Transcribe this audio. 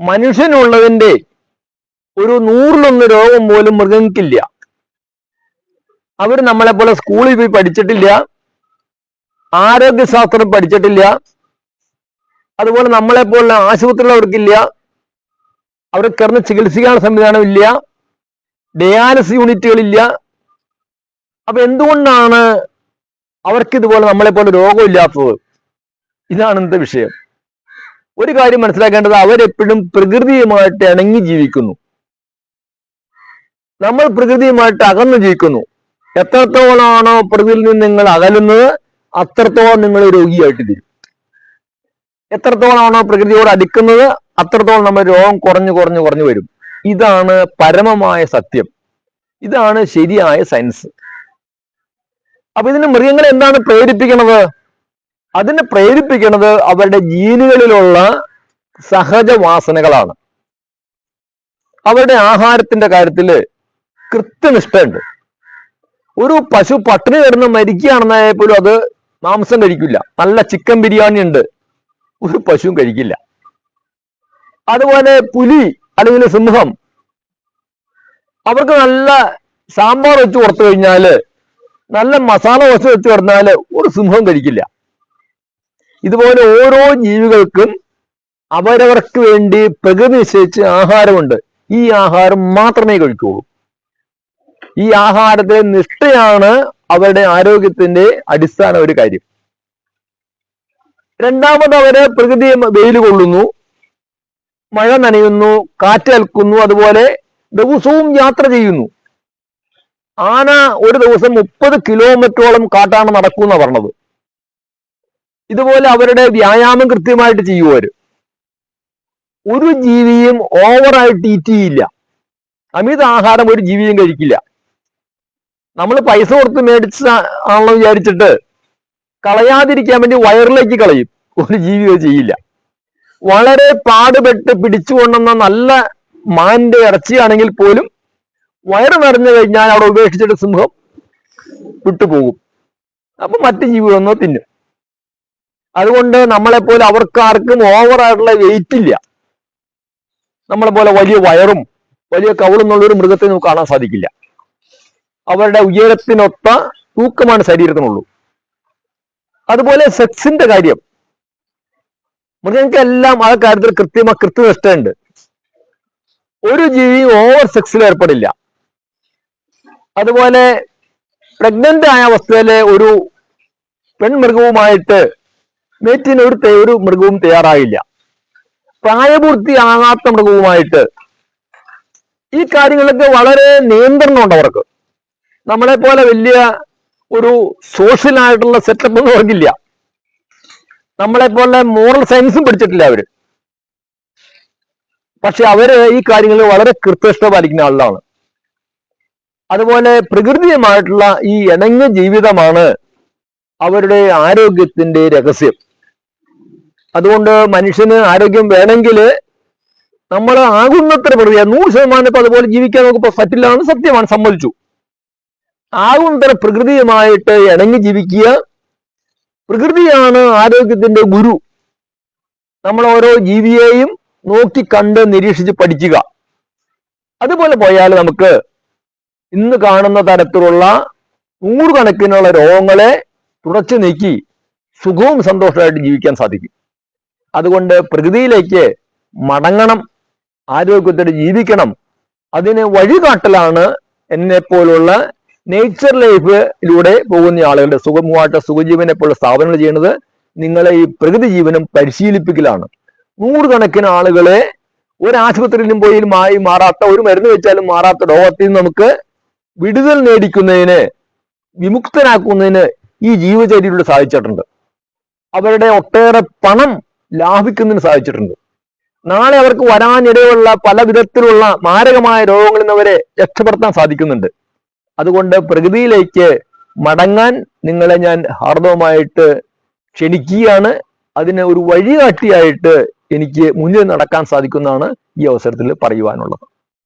മനുഷ്യനുള്ളതിന്റെ ഒരു നൂറിലൊന്ന് രോഗം പോലും മൃഗങ്ങൾക്കില്ല. അവർ നമ്മളെ പോലെ സ്കൂളിൽ പോയി പഠിച്ചിട്ടില്ല. ആരോഗ്യശാസ്ത്രം പഠിച്ചിട്ടില്ല. അതുപോലെ നമ്മളെ പോലെ ആശുപത്രികൾ അവർക്കില്ല അവർ കിടന്ന് ചികിത്സിക്കാനുള്ള സംവിധാനം ഇല്ല. ഡയാലിസിസ് യൂണിറ്റുകളില്ല. അപ്പൊ എന്തുകൊണ്ടാണ് അവർക്ക് ഇതുപോലെ നമ്മളെ പോലെ രോഗമില്ലാത്തത്? ഇതാണ് ഇന്നത്തെ വിഷയം. ഒരു കാര്യം മനസ്സിലാക്കേണ്ടത് അവരെപ്പോഴും പ്രകൃതിയുമായിട്ട് ഇണങ്ങി ജീവിക്കുന്നു. നമ്മൾ പ്രകൃതിയുമായിട്ട് അകന്നു ജീവിക്കുന്നു. എത്രത്തോളമാണോ പ്രകൃതിയിൽ നിന്ന് നിങ്ങൾ അകലുന്നത് അത്രത്തോളം നിങ്ങൾ രോഗിയായിട്ട് തീരും. എത്രത്തോളമാണോ പ്രകൃതിയോട് അടുക്കുന്നത് അത്രത്തോളം നമ്മൾ രോഗം കുറഞ്ഞു കുറഞ്ഞു കുറഞ്ഞു വരും. ഇതാണ് പരമമായ സത്യം. ഇതാണ് ശരിയായ സയൻസ്. അപ്പൊ ഇതിന് മൃഗങ്ങളെ എന്താണ് പ്രേരിപ്പിക്കുന്നത് അതിനെ പ്രേരിപ്പിക്കുന്നത് അവരുടെ ജീനുകളിലുള്ള സഹജവാസനകളാണ്. അവരുടെ ആഹാരത്തിന്റെ കാര്യത്തിൽ കൃത്യനിഷ്ഠയുണ്ട്. ഒരു പശു പട്ടിണി കിടന്ന് മരിക്കുകയാണെന്നായ പോലും അത് മാംസം കഴിക്കില്ല. നല്ല ചിക്കൻ ബിരിയാണി ഉണ്ട്. ഒരു പശുവും കഴിക്കില്ല. അതുപോലെ പുലി അല്ലെങ്കിൽ സിംഹം അവർക്ക് നല്ല സാമ്പാർ വെച്ച് കൊടുത്തു കഴിഞ്ഞാൽ നല്ല മസാല വെച്ച് വെച്ച് കൊടുത്താൽ ഒരു സിംഹം കഴിക്കില്ല. ഇതുപോലെ ഓരോ ജീവികൾക്കും അവരവർക്ക് വേണ്ടി പ്രകൃതി നിശ്ചയിച്ച് ആഹാരമുണ്ട്. ഈ ആഹാരം മാത്രമേ കഴിക്കുള്ളൂ ഈ ആഹാരത്തിലെ നിഷ്ഠയാണ് അവരുടെ ആരോഗ്യത്തിന്റെ അടിസ്ഥാന ഒരു കാര്യം. രണ്ടാമത് അവരെ പ്രകൃതി വെയിൽ കൊള്ളുന്നു മഴ നനയുന്നു കാറ്റേൽക്കുന്നു അതുപോലെ ദിവസവും യാത്ര ചെയ്യുന്നു. ആന ഒരു ദിവസം മുപ്പത് കിലോമീറ്ററോളം കാട്ടാണ് നടക്കുന്ന പറഞ്ഞത്. ഇതുപോലെ അവരുടെ വ്യായാമം കൃത്യമായിട്ട് ചെയ്യുവര്. ഒരു ജീവിയും ഓവറായിട്ട് ഈറ്റ് ചെയ്യില്ല അമിത ആഹാരം ഒരു ജീവിയും കഴിക്കില്ല. നമ്മൾ പൈസ കൊടുത്ത് മേടിച്ച ആണെന്ന് വിചാരിച്ചിട്ട് കളയാതിരിക്കാൻ വേണ്ടി വയറിലേക്ക് കളയും. ഒരു ജീവിയോ ചെയ്യില്ല. വളരെ പാടുപെട്ട് പിടിച്ചു കൊണ്ടുവന്ന നല്ല മാന്റെ ഇറച്ചിയാണെങ്കിൽ പോലും വയറ് നിറഞ്ഞു കഴിഞ്ഞാൽ അവിടെ ഉപേക്ഷിച്ചിട്ട് സിംഹം വിട്ടുപോകും. അപ്പൊ മറ്റു ജീവികളൊന്നോ തിന്നും. അതുകൊണ്ട് നമ്മളെ പോലെ അവർക്കാർക്കും ഓവറായിട്ടുള്ള വെയിറ്റ് ഇല്ല. നമ്മളെ പോലെ വലിയ വയറും വലിയ കവളെന്നുള്ള ഒരു മൃഗത്തെ നമുക്ക് കാണാൻ സാധിക്കില്ല. അവരുടെ ഉയരത്തിനൊത്ത തൂക്കമാണ് ശരീരത്തിനുള്ളൂ അതുപോലെ സെക്സിന്റെ കാര്യം. മൃഗങ്ങൾക്കെല്ലാം ആ കാര്യത്തിൽ കൃത്യമായ കൃത്യനിഷ്ഠയുണ്ട്. ഒരു ജീവി ഓവർ സെക്സിൽ ഏർപ്പെടില്ല. അതുപോലെ പ്രഗ്നന്റ് ആയ അവസ്ഥയിലെ ഒരു പെൺമൃഗവുമായിട്ട് മേറ്റിന് ഒരു ഒരു മൃഗവും തയ്യാറായില്ല. പ്രായപൂർത്തിയാകാത്ത മൃഗവുമായിട്ട് ഈ കാര്യങ്ങളൊക്കെ വളരെ നിയന്ത്രണമുണ്ട് അവർക്ക്. നമ്മളെ പോലെ വലിയ ഒരു സോഷ്യൽ ആയിട്ടുള്ള സെറ്റപ്പ് ഒന്നും അവർക്കില്ല. നമ്മളെ പോലെ മോറൽ സയൻസും പഠിച്ചിട്ടില്ല അവർ. പക്ഷെ അവർ ഈ കാര്യങ്ങളിൽ വളരെ കൃത്യനിഷ്ഠ പാലിക്കുന്ന ആളാണ്. അതുപോലെ പ്രകൃതിയുമായിട്ടുള്ള ഈ ഇണങ്ങിയ ജീവിതമാണ് അവരുടെ ആരോഗ്യത്തിന്റെ രഹസ്യം. അതുകൊണ്ട് മനുഷ്യന് ആരോഗ്യം വേണമെങ്കിൽ നമ്മൾ ആകുന്നത്ര പ്രതിയാ നൂറ് ശതമാനം ഇപ്പൊ അതുപോലെ ജീവിക്കാൻ നമുക്ക് പറ്റില്ല എന്ന് സത്യമാണ് സമ്മതിച്ചു. ആകുന്നത്ര പ്രകൃതിയുമായിട്ട് ഇണങ്ങി ജീവിക്കുക പ്രകൃതിയാണ് ആരോഗ്യത്തിന്റെ ഗുരു. നമ്മൾ ഓരോ ജീവിയെയും നോക്കി കണ്ട് നിരീക്ഷിച്ച് പഠിക്കുക. അതുപോലെ പോയാൽ നമുക്ക് ഇന്ന് കാണുന്ന തരത്തിലുള്ള നൂറുകണക്കിനുള്ള രോഗങ്ങളെ തുടച്ചു നീക്കി സുഖവും സന്തോഷമായിട്ട് ജീവിക്കാൻ സാധിക്കും. അതുകൊണ്ട് പ്രകൃതിയിലേക്ക് മടങ്ങണം ആരോഗ്യത്തോടെ ജീവിക്കണം. അതിന് വഴികാട്ടലാണ് എന്നെ പോലുള്ള നേച്ചർ ലൈഫിലൂടെ പോകുന്ന ആളുകളുടെ സുഗമമായിട്ട് സുഖജീവനെ പോലുള്ള സ്ഥാപനങ്ങൾ ചെയ്യുന്നത് നിങ്ങളെ ഈ പ്രകൃതി ജീവനം പരിശീലിപ്പിക്കലാണ്. നൂറുകണക്കിന് ആളുകളെ ഒരു ആശുപത്രിയിലും പോയി മായി മാറാത്ത ഒരു മരുന്ന് വെച്ചാലും മാറാത്ത രോഗത്തിൽ നിന്ന് നമുക്ക് വിടുതൽ നേടിക്കുന്നതിന് വിമുക്തനാക്കുന്നതിന് ഈ ജീവചര്യയിലൂടെ സാധിച്ചിട്ടുണ്ട്. അവരുടെ ഒട്ടേറെ പണം ലാഭിക്കുന്നതിന് സാധിച്ചിട്ടുണ്ട്. നാളെ അവർക്ക് വരാനിടയുള്ള പല വിധത്തിലുള്ള മാരകമായ രോഗങ്ങളിൽ നിന്ന് അവരെ രക്ഷപ്പെടുത്താൻ സാധിക്കുന്നുണ്ട്. അതുകൊണ്ട് പ്രകൃതിയിലേക്ക് മടങ്ങാൻ നിങ്ങളെ ഞാൻ ഹാർദവമായിട്ട് ക്ഷണിക്കുകയാണ്. അതിന് ഒരു വഴികാട്ടിയായിട്ട് എനിക്ക് മുന്നിൽ നടക്കാൻ സാധിക്കുന്നതാണ് ഈ അവസരത്തിൽ പറയുവാനുള്ളത്.